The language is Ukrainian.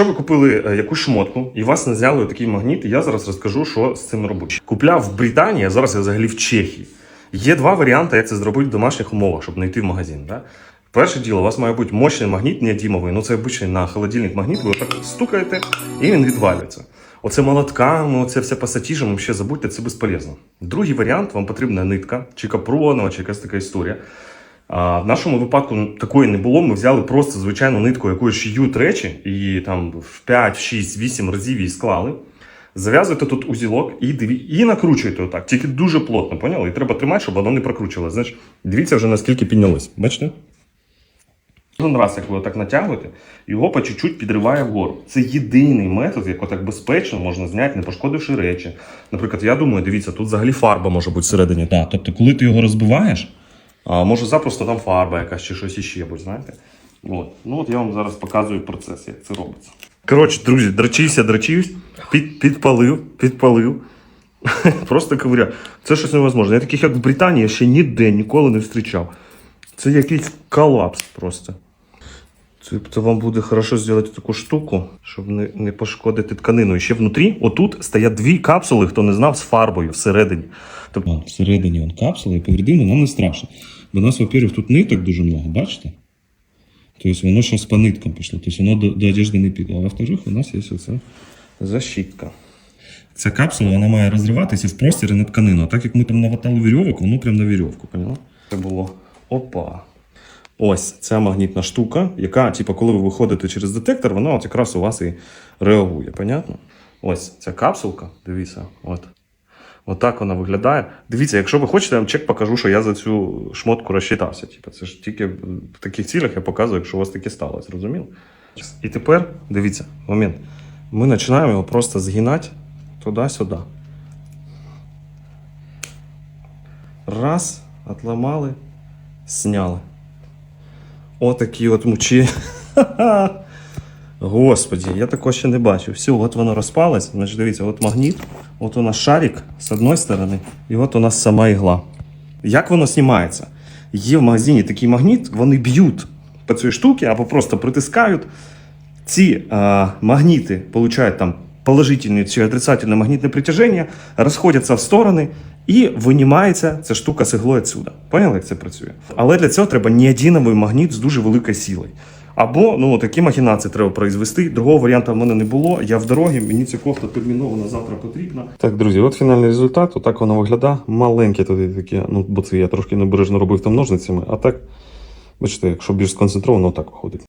Якщо ви купили е, якусь шмотку і вас не взяли такий магніт, я зараз розкажу, що з цим робити. Купляв в Британії, а зараз я взагалі в Чехії. Є два варіанти, як це зробити в домашніх умовах, щоб не йти в магазин. Да? Перше діло, у вас має бути мощний магніт, неодімовий. Ну це обичний на холодильник магніт, ви отак стукаєте і він відвалюється. Оце молотками, оце все пасатіжем, ще забудьте, це безполезно. Другий варіант, вам потрібна нитка, чи капронова, чи якась така історія. А в нашому випадку такої не було. Ми взяли просто звичайну нитку, якою шиють речі, і там в 5, 6, 8 разів її склали. Зав'язуєте тут узілок і, диві... і накручуєте отак. Тільки дуже плотно, поняли? І треба тримати, щоб воно не прокручувалося. Знаєш, дивіться вже наскільки піднялось. Бачите? Кожен раз, як ви отак натягуєте, його по чуть-чуть підриває вгору. Це єдиний метод, як отак безпечно можна зняти, не пошкодивши речі. Наприклад, я думаю, дивіться, тут взагалі фарба може бути всередині. Так, тобто, коли ти його розбиваєш, може запросто там фарба якась чи щось іще будь, знаєте? От. Ну от я вам зараз показую процес, як це робиться. Коротше, друзі, дрочився, дрочився, під, підпалив, підпалив. Просто ковиря. Це щось невозможне. Я таких, як в Британії, я ще ніде ніколи не зустрічав. Це якийсь колапс просто. Це вам буде хорошо зробити таку штуку, щоб не, не пошкодити тканину. І ще внутрі, отут стоять дві капсули, хто не знав, з фарбою всередині. Тобто, Вон, всередині он капсула і повредина, нам не страшно. Бо у нас, во-первых, тут ниток дуже много, бачите? Тобто воно щось по ниткам пішло, тобто воно до, до одежди не піде. А во-вторых, у нас є оце. защитка. Ця капсула вона має розриватися в простір і на тканину. А так як ми там наватали вірьовок, воно прямо на вірьовку. Поняла? Це було. Опа. Ось ця магнітна штука, яка, типу, коли ви виходите через детектор, вона от якраз у вас і реагує. Понятно? Ось ця капсулка, дивіться, от. Отак вона виглядає. Дивіться, якщо ви хочете, я вам чек покажу, що я за цю шмотку розчитався. Типу, це ж тільки в таких цілях я показую, якщо у вас таке сталося, зрозуміло? І тепер, дивіться, момент. Ми починаємо його просто згинати туди-сюди. Раз, отламали, сняли. Отакі от мучі. Господі, я такого ще не бачив. Все, от воно розпалось. Значить, дивіться, от магніт, от у нас шарик з одної сторони, і от у нас сама ігла. Як воно знімається? Є в магазині такий магніт, вони б'ють по цій штуці або просто притискають. Ці а, магніти получають там положительне чи отрицательне магнітне притяження, розходяться в сторони і винімається ця штука з іглою відсюди. Поняли, як це працює? Але для цього треба неодіновий магніт з дуже великою силою. Або ну такі махінації треба произвести. Другого варіанту в мене не було. Я в дорогі, мені ця кофта терміново на завтра потрібна. Так, друзі, от фінальний результат. Отак воно виглядає. Маленьке тут такі, ну бо це я трошки небережно робив там ножницями. А так, бачите, якщо більш сконцентровано, так виходить.